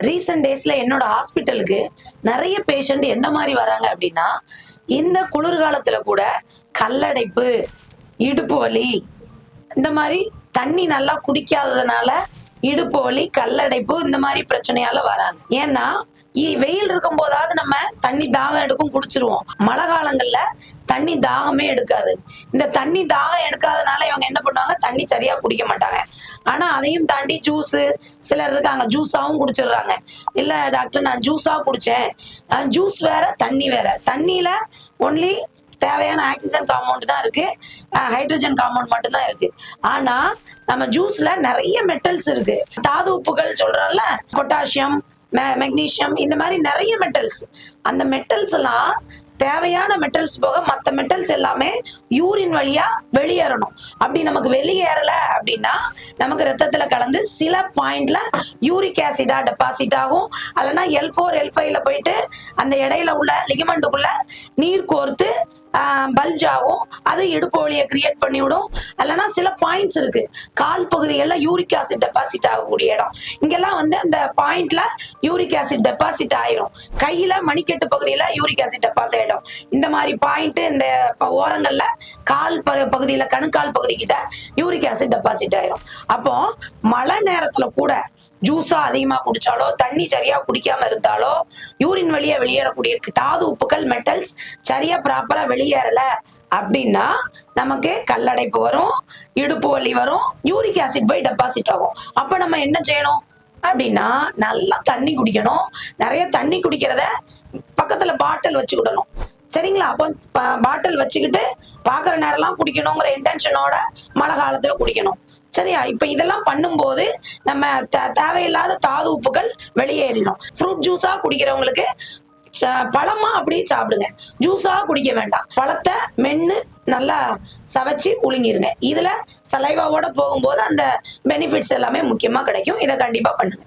Recent டேஸ்ல என்னோட ஹாஸ்பிட்டலுக்கு நிறைய பேஷண்ட் என்ன மாதிரி வராங்க அப்படின்னா இந்த குளிர்காலத்துல கூட கல்லடைப்பு இடுப்பு வலி இந்த மாதிரி தண்ணி நல்லா குடிக்காததுனால இடுப்பு வலி கல்லடைப்பு இந்த மாதிரி பிரச்சனையால வராது. ஏன்னா இ- வெயில் இருக்கும் போதாவது நம்ம தண்ணி தாகம் எடுக்கும் குடிச்சிருவோம். மழை காலங்கள்ல தண்ணி தாகமே எடுக்காது. இந்த தண்ணி தாகம் எடுக்காதனால இவங்க என்ன பண்ணுவாங்க? தண்ணி சரியா குடிக்க மாட்டாங்க. ஆனா அதையும் தாண்டி ஜூஸ் சிலர் இருக்காங்க. ஜூஸாவும் குடிச்சிடுறாங்க. இல்ல டாக்டர் நான் ஜூஸா குடிச்சேன். ஜூஸ் வேற தண்ணி வேற. தண்ணியில ஒன்லி தேவையான ஆக்சிஜன் காம்பவுண்ட் தான் இருக்கு. ஹைட்ரஜன் காம்பவுண்ட் மட்டும்தான் இருக்கு. ஆனா நம்ம ஜூஸ்ல நிறைய மெட்டல்ஸ் இருக்கு. தாது உப்புகள் சொல்றோம்ல பொட்டாசியம் மெக்னீசியம் இந்த மாதிரி நிறைய மெட்டல்ஸ் அந்த மெட்டல்ஸ் எல்லாம் தேவையான மெட்டல்ஸ் போக மற்ற மெட்டல்ஸ் எல்லாமே யூரின் வழியா வெளியேறணும். அப்படி நமக்கு வெளியேறல அப்படின்னா நமக்கு ரத்தத்துல கலந்து சில பாயிண்ட்ல யூரிக் ஆசிடா டெபாசிட் ஆகும். அல்லனா எல் ஃபோர் எல் ஃபைவ்ல போயிட்டு அந்த இடையில உள்ள லிகமெண்ட்டுக்குள்ள நீர் கோர்த்து பல்ஜ் ஆகும். அது இடுப்பு வழியை கிரியேட் பண்ணிவிடும். இல்லைன்னா சில பாயிண்ட்ஸ் இருக்கு. கால் பகுதிகளில் யூரிக் ஆசிட் டெபாசிட் ஆகக்கூடிய இடம். இங்கெல்லாம் வந்து அந்த பாயிண்ட்ல யூரிக் ஆசிட் டெபாசிட் ஆயிரும். கையில மணிக்கட்டு பகுதியில யூரிக் ஆசிட் டெபாசிட் ஆயிடும். இந்த மாதிரி பாயிண்ட் இந்த ஓரங்கள்ல கால் ப- பகுதியில கணுக்கால் பகுதி கிட்ட யூரிக் ஆசிட் டெபாசிட் ஆயிரும். அப்போ மழை நேரத்துல கூட ஜூஸா அதிகமா குடிச்சாலோ தண்ணி சரியா குடிக்காம இருந்தாலோ யூரின் வழியா வெளியேறக்கூடிய தாது உப்புக்கள் மெட்டல்ஸ் சரியா ப்ராப்பரா வெளியேறல அப்படின்னா நமக்கு கல்லடைப்பு வரும் இடுப்பு வலி வரும் யூரிக் ஆசிட் போய் டெபாசிட் ஆகும். அப்ப நம்ம என்ன செய்யணும்? அப்படின்னா நல்லா தண்ணி குடிக்கணும். நிறைய தண்ணி குடிக்கிறத பக்கத்துல பாட்டில் வச்சுக்கிடணும். சரிங்களா? அப்போ பாட்டில் வச்சுக்கிட்டு பார்க்குற நேரம்லாம் குடிக்கணுங்கிற இன்டென்ஷனோட மழை காலத்துல குடிக்கணும். சரியா? இப்ப இதெல்லாம் பண்ணும்போது நம்ம தே- தேவையில்லாத தாது உப்புகள் வெளியேறிடும். ஃப்ரூட் ஜூஸா குடிக்கிறவங்களுக்கு பழமா அப்படியே சாப்பிடுங்க. ஜூஸா குடிக்க வேண்டாம். பழத்தை மென்னு நல்லா சவைச்சு புழுங்கிருங்க. இதுல சலைவாவோட போகும்போது அந்த பெனிஃபிட்ஸ் எல்லாமே முக்கியமா கிடைக்கும். இதை கண்டிப்பா பண்ணுங்க.